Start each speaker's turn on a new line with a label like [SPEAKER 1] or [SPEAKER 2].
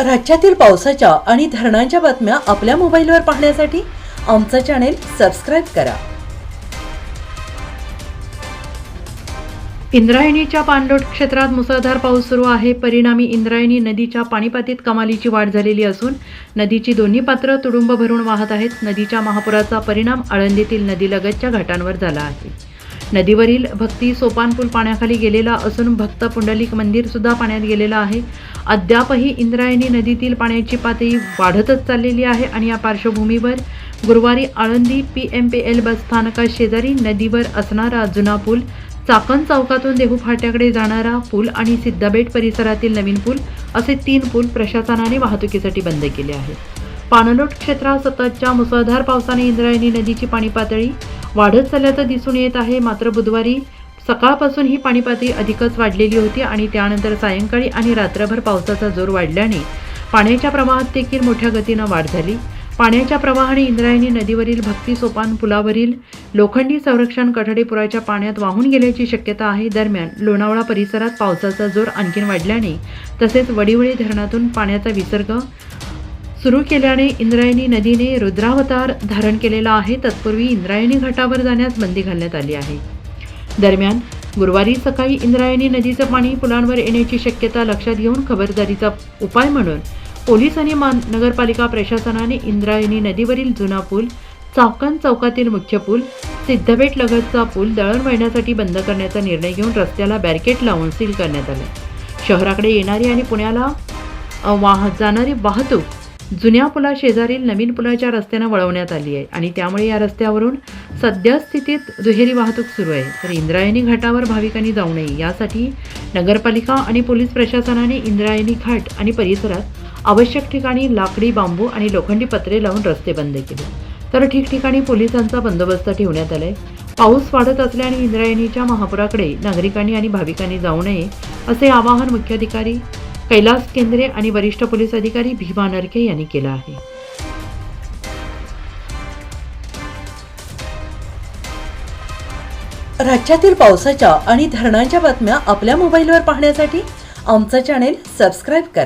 [SPEAKER 1] राज्यातील पावसाच्या आणि धरणांच्या बातम्या आपल्या मोबाईलवर पाहण्यासाठी आमचं चॅनेल सबस्क्राईब करा.
[SPEAKER 2] इंद्रायणीच्या पाणलोट क्षेत्रात मुसळधार पाऊस सुरू आहे. परिणामी इंद्रायणी नदीच्या पाणीपातीत कमालीची वाढ झालेली असून नदीची दोन्ही पात्र तुडुंब भरून वाहत आहेत. नदीच्या महापुराचा परिणाम आळंदीतील नदीलगतच्या घाटांवर झाला आहे. नदीवरील भक्ती सोपान पूल पाण्याखाली गेलेला असून भक्त पुंडलिक मंदिर सुद्धा पाण्यात गेलेलं आहे. अद्यापही इंद्रायणी नदीतील पाण्याची पातळी वाढतच चाललेली आहे आणि या पार्श्वभूमीवर गुरुवारी Alandi P M P L bus स्थानका शेजारी नदीवर असणारा जुना पूल चाकण चौकातून देहू फाट्याकडे जाणारा पूल आणि सिद्धबेट परिसरातील नवीन पूल असे तीन पूल प्रशासनाने वाहतुकीसाठी बंद केले आहेत. पाणलोट क्षेत्रात सततच्या मुसळधार पावसाने इंद्रायणी नदीची पाणी पातळी वाढत चालल्याचं दिसून येत आहे. मात्र बुधवारी सकाळपासून ही पाणीपातळी अधिकच वाढलेली होती आणि त्यानंतर सायंकाळी आणि रात्रभर पावसाचा जोर वाढल्याने पाण्याच्या प्रवाहात देखील मोठ्या गतीनं वाढ झाली. पाण्याच्या प्रवाहाने इंद्रायणी नदीवरील भक्ती सोपान पुलावरील लोखंडी संरक्षण कठडेपुराच्या पाण्यात वाहून गेल्याची शक्यता आहे. दरम्यान लोणावळा परिसरात पावसाचा जोर आणखीन वाढल्याने तसेच वडिवळी धरणातून पाण्याचा विसर्ग सुरू केल्याने इंद्रायणी नदीने रुद्रावतार धारण केलेला आहे. तत्पूर्वी इंद्रायणी घाटावर जाण्यास बंदी घालण्यात आली आहे. दरम्यान गुरुवारी सकाळी इंद्रायणी नदीचं पाणी पुलांवर येण्याची शक्यता लक्षात घेऊन खबरदारीचा उपाय म्हणून पोलीस आणि मान नगरपालिका प्रशासनाने इंद्रायणी नदीवरील जुना पूल चाकण चौकातील मुख्य पूल सिद्धबेट लगतचा पूल दळण वळण्यासाठी बंद करण्याचा निर्णय घेऊन रस्त्याला बॅरिकेड लावून सील करण्यात आले. शहराकडे येणारी आणि पुण्याला वाह जाणारी वाहतूक जुन्या पुलाशेजारील नवीन पुलाच्या रस्त्यानं वळवण्यात आली आहे आणि त्यामुळे या रस्त्यावरून सद्यस्थितीत दुहेरी वाहतूक सुरू आहे. तर इंद्रायणी घाटावर भाविकांनी जाऊ नये. यासाठी नगरपालिका आणि पोलीस प्रशासनाने इंद्रायणी घाट आणि परिसरात आवश्यक ठिकाणी लाकडी बांबू आणि लोखंडी पत्रे लावून रस्ते बंद केले. तर ठिकठिकाणी पोलिसांचा बंदोबस्त ठेवण्यात आलाय. पाऊस वाढत असल्याने इंद्रायणीच्या महापुराकडे नागरिकांनी आणि भाविकांनी जाऊ नये असे आवाहन मुख्याधिकारी कैलास केंद्रे आणि वरिष्ठ पोलीस अधिकारी भीमा नरके यांनी केलं आहे.
[SPEAKER 1] राज्यातील पावसाच्या आणि धरणांच्या बातम्या आपल्या मोबाईलवर पाहण्यासाठी आमचं चॅनेल सबस्क्राईब करा.